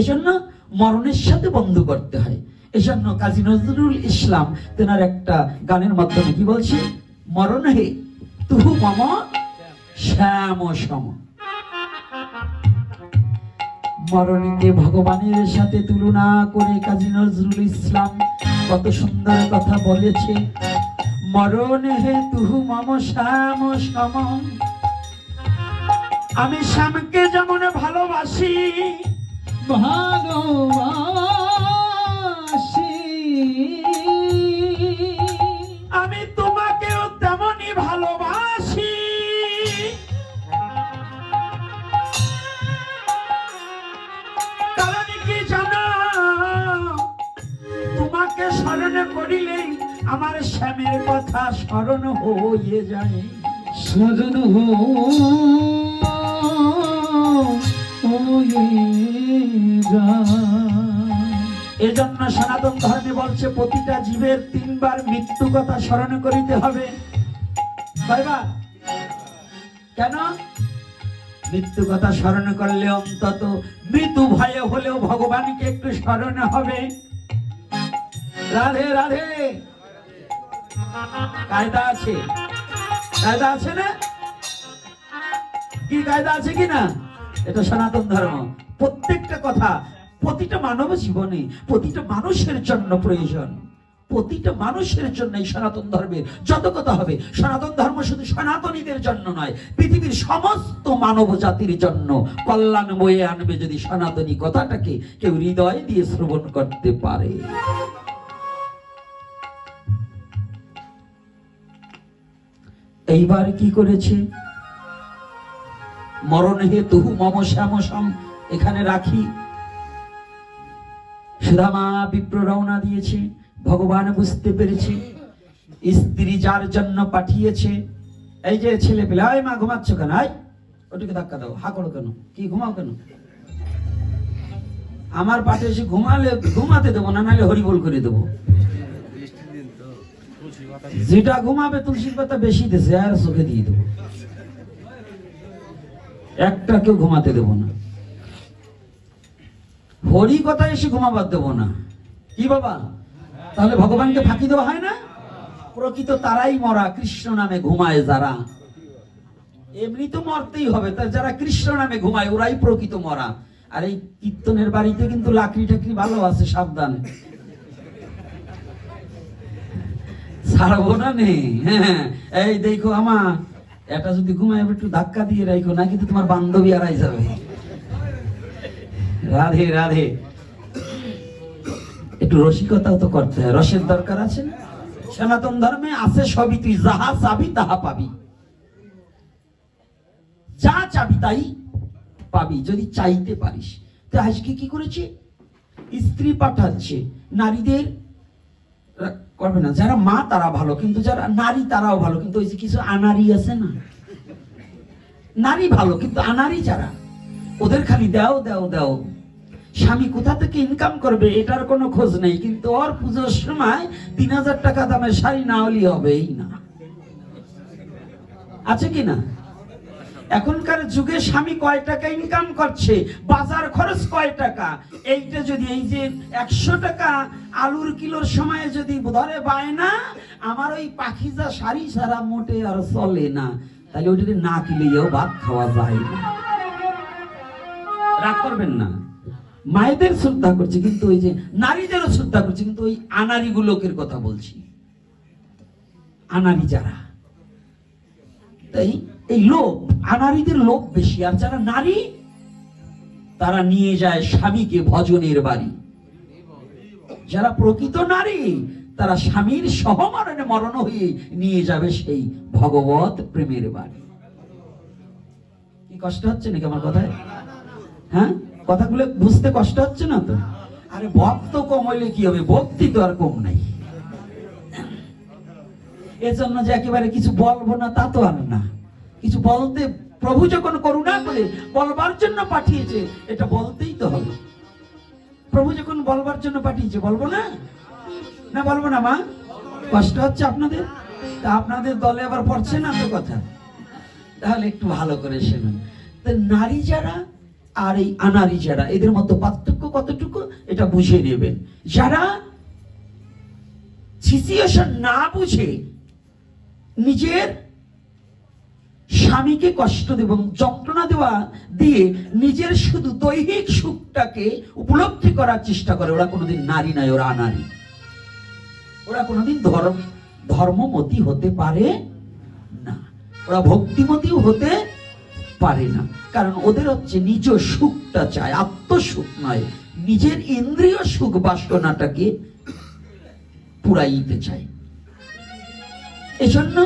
এজন্য মরণের সাথে বন্ধ করতে হয়। এজন্য কাজী নজরুল ইসলাম তেনার একটা গানের মাধ্যমে কি বলছে? মরণ হে তুহু মম, শ্যাম সম। মরণীকে ভগবানের সাথে তুলনা করে কাজী নজরুল ইসলাম কত সুন্দর কথা বলেছে। মরণ হে তুহু মম, শ্যাম সম। আমি শ্যামকে যেমন ভালোবাসি ভালোবাসি। আমি তোমাকেও তেমনই ভালোবাসি। কারণ কি জানো? তোমাকে স্মরণ করিলেই আমার শ্যামের কথা স্মরণ হয়ে যায়। সজন হো এজন্য সনাতন ধর্মে বলছে, প্রতিটা জীবের তিনবার মৃত্যু কথা স্মরণ করিতে হবে। কেন? মৃত্যু কথা স্মরণ করলে অন্তত মৃত্যু ভয়ে হলেও ভগবানকে একটু স্মরণ হবে। রাধে রাধে। কায়দা আছে। কায়দা আছে না? কি কায়দা আছে কি না? এটা সনাতন ধর্ম। প্রত্যেকটা কথা প্রতিটা মানব জীবনে, প্রতিটা মানুষের জন্য প্রয়োজন। প্রতিটা মানুষের জন্য এই সনাতন ধর্মের যত কথা হবে, সনাতন ধর্ম শুধু সনাতনীদের জন্য নয়, পৃথিবীর সমস্ত মানব জাতির জন্য কল্যাণ বয়ে আনবে যদি সনাতনী কথাটাকে কেউ হৃদয় দিয়ে শ্রবণ করতে পারে। এইবার কি করেছে? মরণ হে তুহু মম শ্যাম এখানে রাখি। সুদামা বিপ্র রওনা দিয়েছে, ভগবান বুঝতে পেরেছে। স্ত্রী যার জন্য পাঠিয়েছে, এই যে ছেলে পেলে, আয় মা, ঘুমাচ্ছ কেন? আয়, ওটিকে ধাক্কা দাও, হা করো কেন? কি, ঘুমাও কেন? আমার পাটে এসে ঘুমালে, ঘুমাতে দেবো, না নাহলে হরিবল করে দেবো। যেটা ঘুমাবে তুলসীর পাতা বেশি দেশে, আর চোখে দিয়ে দেবো। একটা কেউ ঘুমাতে দেবো না। হরি কথা এসে ঘুমাবার দেবো না। কি বাবা? তাহলে ভগবানকে ফাঁকি দেওয়া হয় না? প্রকৃত তারাই মরা, কৃষ্ণ নামে ঘুমায় যারা। এমনি তো মরতেই হবে, তা যারা কৃষ্ণ নামে ঘুমায়, ওরাই প্রকৃত মরা। আর এই কীর্তনের বাড়িতে কিন্তু লাকড়ি টাকড়ি ভালো আছে, সাবধান। ছাড়বো না নে? হ্যাঁ এই দেখো আমা এটা যদি ঘুমায়, একটু ধাক্কা দিয়ে রাখো না কিন্তু তোমার বান্ধবী আড়াই যাবে। রাধে রাধে। একটু রসিকতাও তো করতে হয়। রসের দরকার আছে না? সনাতন ধর্মে আছে সবই, তুই যাহা চাবি, তাহা পাবি। যা চাবি, তাই পাবি, যদি চাইতে পারিস। তো আজকে কি করেছে? স্ত্রী পাঠাচ্ছে। নারীদের করবে না। যারা মা, তারা ভালো, কিন্তু যারা নারী, তারাও ভালো। কিন্তু ওই যে কিছু আনারি আছে না? নারী ভালো, কিন্তু আনারি যারা, ওদের খালি দাও দাও দাও। স্বামী কোথা থেকে ইনকাম করবে, এটার কোনো খোঁজ নেই, কিন্তু ওর পুজোর সময় তিন হাজার টাকা দামের শাড়ি না হলে হবেই না। আছে কি না? এখনকার যুগে স্বামী কয় টাকা ইনকাম করছে? বাজার খরচ কয় টাকা? এইটা যদি এই যে একশো টাকা আলুর কিলোর সময় যদি ধরে পায় না, আমার ওই পাখিজা শাড়ি সারা মোটে আর চলে না। তাহলে ওইটা না কিলেও ভাত খাওয়া যায় না। রাগ করবেন না। মায়েদের শ্রদ্ধা করছে, কিন্তু ওই যে নারীদেরও শ্রদ্ধা করছে, কিন্তু ওই আনারি গুলোকের কথা বলছি। আনারি যারা, তাই এই লোভ আনারীদের লোভ বেশি, আর যারা নারী, তারা নিয়ে যায় স্বামীকে ভজনের বাড়ি। যারা প্রকৃত নারী, তারা স্বামীর সহমরণে মরণ হয়ে নিয়ে যাবে সেই ভগবত প্রেমের বাড়ি। কি কষ্ট হচ্ছে নাকি আমার কথায়? হ্যাঁ? কথাগুলো বুঝতে কষ্ট হচ্ছে না তো? আরে ভক্ত কম হইলে কি হবে? ভক্তি তো আর কম নাই। এজন্য যে একেবারে কিছু বলব না, তা তো আর না। কিছু বলতে প্রভু যখন করুণা করে বলবার জন্য পাঠিয়েছে, এটা বলতেই তো হবে। প্রভু যখন বলবার জন্য পাঠিয়েছে, বলব না? না, বলব না, মা। কষ্ট হচ্ছে আপনাদের? তা আপনাদের দলে আবার পড়ছে না তো কথা? তাহলে একটু ভালো করে শুনুন। তা নারী যারা আর এই আনারি যারা, এদের মধ্যে পার্থক্য কতটুকু? এটা বুঝে নেবেন। যারা সিচুয়েশন না বুঝে নিজের স্বামীকে কষ্ট এবং যন্ত্রণা দেওয়া দিয়ে নিজের শুধু দৈহিক সুখটাকে উপলব্ধি করার চেষ্টা করে, ওরা কোনোদিন নারী নয়, ওরা আনারী ওরা কোনোদিন ধর্ম, ধর্মমতী হতে পারে না। ওরা ভক্তিমতীও হতে পারে না। কারণ ওদের হচ্ছে নিজ সুখটা চায়, আত্মসুখ নয়। নিজের ইন্দ্রিয় সুখ বাসনাটাকে পুরাইতে চায়। এজন্য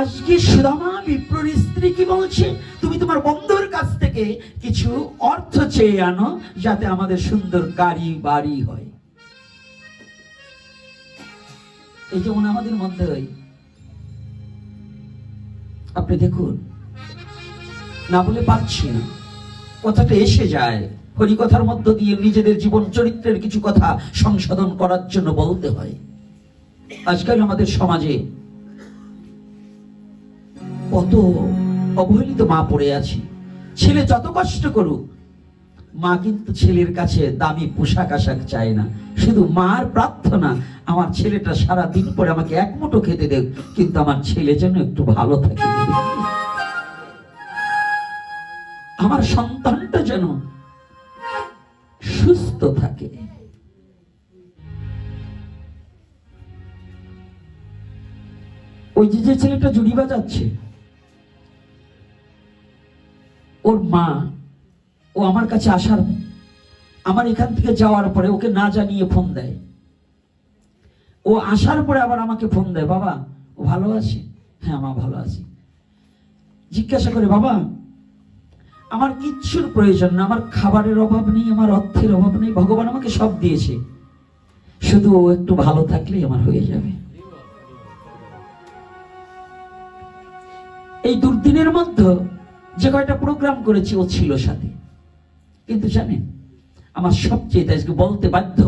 আজকে সুদামা বিপ্রর স্ত্রী কি বলছে? তুমি তোমার বন্ধুর কাছ থেকে কিছু অর্থ চেয়ে আনো যাতে আমাদের সুন্দর গাড়ি, বাড়ি হয়। এই যেমন আমাদের মধ্যে ওই আপনি দেখুন না বলে পারছি না। কথাটা এসে যায়। হরিকথার মধ্য দিয়ে নিজেদের জীবন চরিত্রের কিছু কথা সংশোধন করার জন্য বলতে হয়। আজকাল আমাদের সমাজে কত অবহেলিত মা পড়ে আছি। ছেলে যত কষ্ট করুক, মা কিন্তু ছেলের কাছে দামি পোশাক আশাক চায় না। শুধু মার প্রার্থনা, আমার ছেলেটা সারা দিন পরে আমাকে এক মুঠো খেতে দেব কিন্তু আমার ছেলে যেন একটু ভালো থাকে। আমার সন্তানটা যেন সুস্থ থাকে। ওই যে যে ছেলেটা জুড়ি বাজাচ্ছে, ওর মা, ও আমার কাছে আসার, আমার এখান থেকে যাওয়ার পরে ওকে না জানিয়ে ফোন দেয়। ও আসার পরে আবার আমাকে ফোন দেয়, বাবা, ও ভালো আছে? হ্যাঁ মা, ভালো আছি। জিজ্ঞাসা করে, বাবা আমার কিচ্ছুর প্রয়োজন না, আমার খাবারের অভাব নেই, আমার অর্থের অভাব নেই, ভগবান আমাকে সব দিয়েছে। শুধু ও একটু ভালো থাকলেই আমার হয়ে যাবে। এই দুর্দিনের মধ্যে যে কয়টা প্রোগ্রাম করেছি, ও ছিল সাথে। কিন্তু জানেন, আমার সবচেয়ে আজকে বলতে বাধ্য,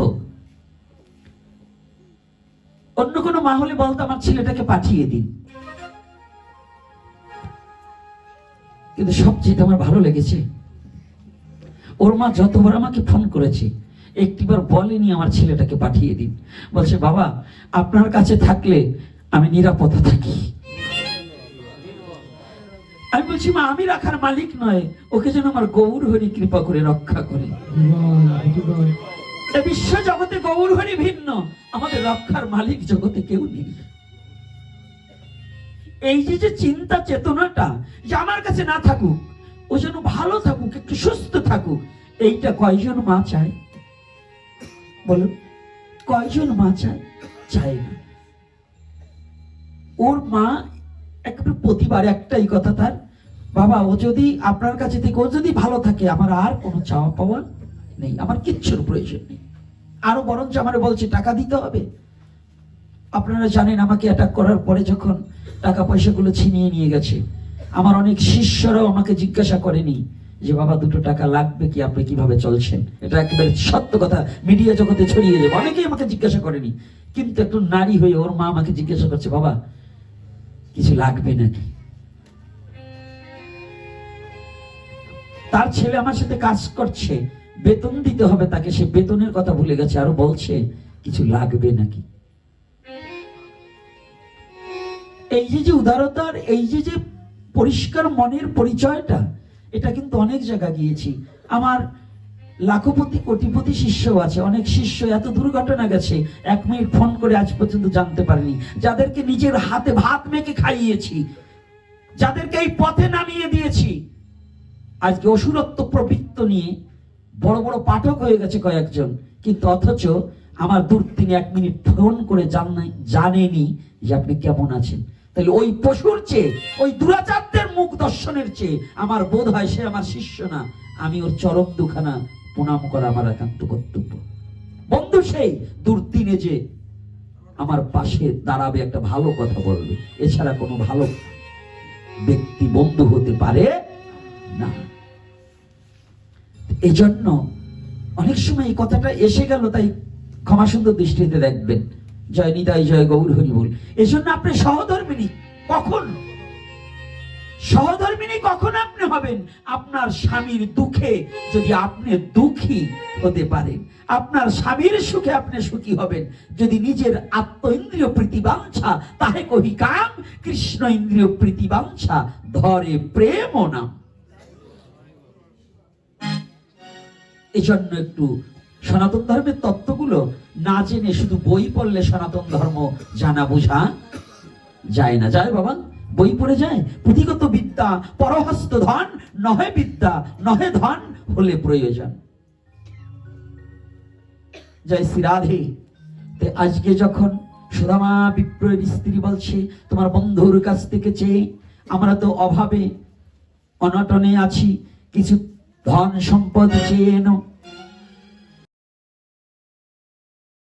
অন্য কোনো মা হলে বলতো, আমার ছেলেটাকে পাঠিয়ে দিন। কিন্তু সবচেয়ে আমার ভালো লেগেছে। ওর মা যতবার আমাকে ফোন করেছে একটিবার বলেনি আমার ছেলেটাকে পাঠিয়ে দিন। বলছে বাবা আপনার কাছে থাকলে আমি নিরাপদে থাকি। আমি বলছি মা আমি রাখার মালিক নয় ওকে যেন আমার গৌর হরি কৃপা করে রক্ষা করে। বিশ্ব জগতে গৌর হরি ভিন্ন আমাদের রক্ষার মালিক জগতে কেউ নেই। এই যে যে চিন্তা চেতনাটা যে আমার কাছে না থাকুক, ও যেন ভালো থাকুক, একটু সুস্থ থাকুক, এইটা কয়জন মা চায়? বলুন, কয়জন মা চায়? চায় না। ওর মা একেবারে প্রতিবার একটাই কথা তার, বাবা, ও যদি আপনার কাছে থেকে, ও যদি ভালো থাকে, আমার আর কোনো চাওয়া পাওয়া নেই, আমার কিচ্ছুর প্রয়োজন নেই। আরও বরঞ্চ আমার বলছে, টাকা দিতে হবে? আপনারা জানেন আমাকে অ্যাটাক করার পরে যখন টাকা পয়সাগুলো ছিনিয়ে নিয়ে গেছে, আমার অনেক শিষ্যরাও আমাকে জিজ্ঞাসা করেনি যে, বাবা, দুটো টাকা লাগবে কি? আপনি কীভাবে চলছেন? এটা একেবারে সত্য কথা। মিডিয়া জগতে ছড়িয়ে যাবে। অনেকেই আমাকে জিজ্ঞাসা করেনি। কিন্তু একটু নারী হয়ে ওর মা আমাকে জিজ্ঞাসা করছে, বাবা, কিছু লাগবে নাকি? তার ছেলে আমার সাথে কাজ করছে। বেতন দিতে হবে তাকে। সে বেতনের কথা ভুলে গেছে। আরও বলছে, কিছু লাগবে নাকি? এই যে যে উদারতার, এই যে যে পরিষ্কার মনের পরিচয়টা, এটা কিন্তু অনেক জায়গা গিয়েছি। আমার লাখপতি, কোটিপতি শিষ্য আছে, অনেক শিষ্য, এত দুর্ঘটনা গেছে, এক মিনিট ফোন করে আজ পর্যন্ত জানতে পারেনি। যাদেরকে নিজের হাতে ভাত মেখে খাইয়েছি, যাদেরকে এই পথে নামিয়ে দিয়েছি, আজকে অসুরত্ব প্রবৃত্ত নিয়ে বড় বড় পাঠক হয়ে গেছে কয়েকজন। কিন্তু অথচ আমার দূর তিনি এক মিনিট ফোন করে জানাই জানেনি যে আপনি কেমন আছেন। তাহলে ওই পশুর চেয়ে, ওই দুরাচারদের মুখ দর্শনের চেয়ে আমার বোধ হয় সে আমার শিষ্য না। আমি ওর চরম দুখানা প্রণাম করা আমার একান্ত কর্তব্য। বন্ধু সেই, দুর্দিনে যে আমার পাশে দাঁড়াবে একটা ভালো কথা বলবে, এছাড়া কোনো ভালো ব্যক্তি বন্ধু হতে পারে না। এই জন্য অনেক সময় এই কথাটা এসে গেল, তাই ক্ষমা সুন্দর দৃষ্টিতে দেখবেন। জয় নিতাই জয় গৌর হরি বল। এই জন্য আপনি সহধর্মিনী কখন? সহধর্মিনী কখন আপনি হবেন? আপনার স্বামীর দুঃখে যদি আপনি দুঃখী হতে পারেন। আপনার স্বামীর সুখে আপনি সুখী হবেন। যদি নিজের আত্ম ইন্দ্রিয় প্রীতিবাঞ্ছা, তাহে কহি কাম, কৃষ্ণ ইন্দ্রিয় প্রীতিবাঞ্ছা, ধরে প্রেম নাম। এই জন্য একটু সনাতন ধর্মের তত্ত্বগুলো না জেনে শুধু বই পড়লে সনাতন ধর্ম জানা বোঝা যায় না। যায় বাবা, বই পড়ে যায়। পুঁথিগত বিদ্যা, পরহস্ত ধন, নহে বিদ্যা, নহে ধন হলে প্রয়োজন। জয় শ্রী রাধে। তে আজকে যখন সুদামা বিপ্রয় স্ত্রী বলছে, তোমার বন্ধুর কাছ থেকে চেয়ে আমরা তো অভাবে অনটনে আছি, কিছু ধন সম্পদ চেয়ে এনো।